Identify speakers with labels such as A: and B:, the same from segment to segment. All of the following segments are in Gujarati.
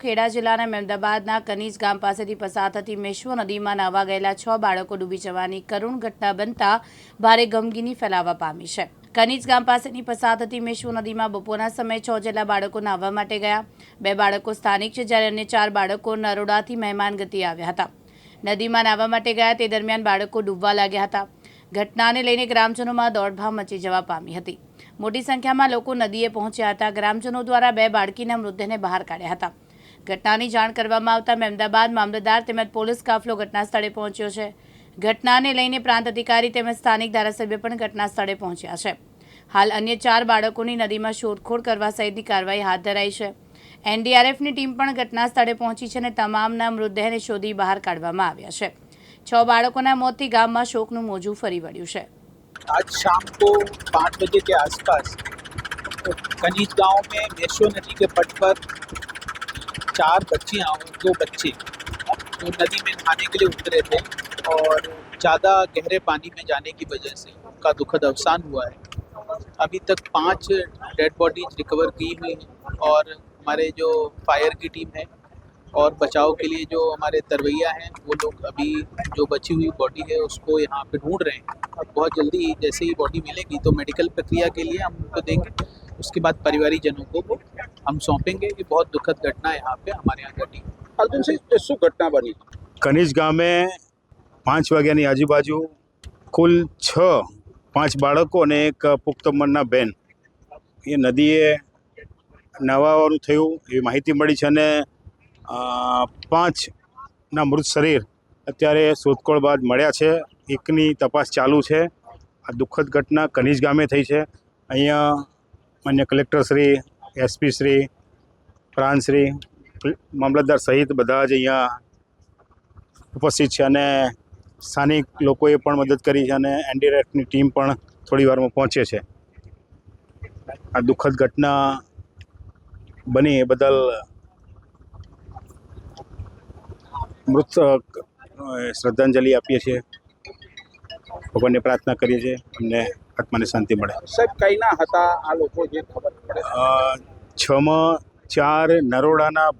A: ખેડા જિલ્લાના મહેમદાબાદના કનીજ ગામ પાસેથી પસાર થતી મેશ્વો નદીમાં નાહવા ગયેલા છ બાળકો ડૂબી જવાની કરુણ ઘટના બનતા ભારે ગમગીની ફેલાવા પામી છે. કનીજ ગામ પાસેની પસાર થતી મેશ્વો નદીમાં બપોરના સમયે છ જેટલા બાળકો નાહવા માટે ગયા. બે બાળકો સ્થાનિક છે જ્યારે અન્ય ચાર બાળકો નરોડાથી મહેમાન ગતિ આવ્યા હતા. નદીમાં નાહવા માટે ગયા તે દરમિયાન બાળકો ડૂબવા લાગ્યા હતા. ઘટનાને લઈને ગ્રામજનોમાં દોડધામ મચી જવા પામી હતી. મોટી સંખ્યામાં લોકો નદીએ પહોંચ્યા હતા. ગ્રામજનો દ્વારા બે બાળકીના મૃતદેહને બહાર કાઢ્યા હતા. ઘટનાની જાણ કરવામાં આવતા મહેમદાબાદ મામલતદાર તેમજ પોલીસ કાફલો ઘટના સ્થળે પહોંચ્યો છે ઘટનાને લઈને પ્રાંત અધિકારી તેમજ સ્થાનિક ધારાસભ્ય પણ ઘટના સ્થળે પહોંચ્યા છે હાલ અન્ય ચાર બાળકોની નદીમાં શોધખોળ કરવા સહિતની કાર્યવાહી હાથ ધરાઈ છે એનડીઆરએફની ટીમ પણ ઘટના સ્થળે પહોંચી છે અને તમામના મૃતદેહને શોધી બહાર કાઢવામાં આવ્યા છે છ બાળકોના મોતથી ગામમાં શોકનું મોજું ફરી વળ્યું છે
B: आज शाम को पाँच बजे के आसपास कनीज गांव में मेशो नदी के पट पर चार बच्चियाँ और दो बच्चे। वो नदी में नहाने के लिए उतरे थे और ज़्यादा गहरे पानी में जाने की वजह से उनका दुखद अवसान हुआ है। अभी तक पाँच डेड बॉडीज रिकवर की हुई हैं और हमारे जो फायर की टीम है और बचाव के लिए जो हमारे तरवैया हैं, वो लोग अभी जो बची हुई बॉडी है, उसको यहाँ पे ढूंढ रहे हैं। बहुत जल्दी जैसे ही बॉडी मिलेगी तो मेडिकल प्रक्रिया के लिए हम उनको देंगे। उसके बाद परिवारीजनों को वो हम सौंपेंगे कि बहुत दुखद घटना यहाँ पे हमारे यहाँ घटी
C: અર્જુનસિંહ શું ઘટના બની
D: કનીજ ગામે પાંચ વાગ્યાની આજુબાજુ કુલ છ પાંચ બાળકો અને એક પુખ્ત ઉંમરના બેન એ નદીએ નહાવાનું થયું એવી માહિતી મળી છે અને અ, પાંચના મૃત શરીર અત્યારે શોધખોળ બાદ મળ્યા છે એકની તપાસ ચાલુ છે આ દુઃખદ ઘટના કનીજ ગામે થઈ છે અહીંયા માન્ય કલેક્ટરશ્રી એસપી શ્રી પ્રાંતશ્રી મામલતદાર સહિત બધા જ અહીંયા ઉપસ્થિત છે અને સ્થાનિક લોકોએ પણ મદદ કરી છે અને એનડીઆરએફની ટીમ પણ થોડી વારમાં પહોંચે છે. આ દુઃખદ ઘટના બની એ બદલ મૃત શ્રદ્ધાંજલિ આપીએ છીએ. ભગવાનને પ્રાર્થના કરીએ છીએ. અમને આત્માને શાંતિ મળે.
C: સાહેબ કઈના હતા આ લોકો જે ખબર પડે?
D: છમાં ચાર નરોડાના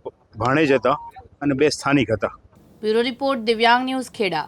D: ભાણેજ હતા અને બે સ્થાનિક હતા.
A: Bureau report Divyang news Kheda.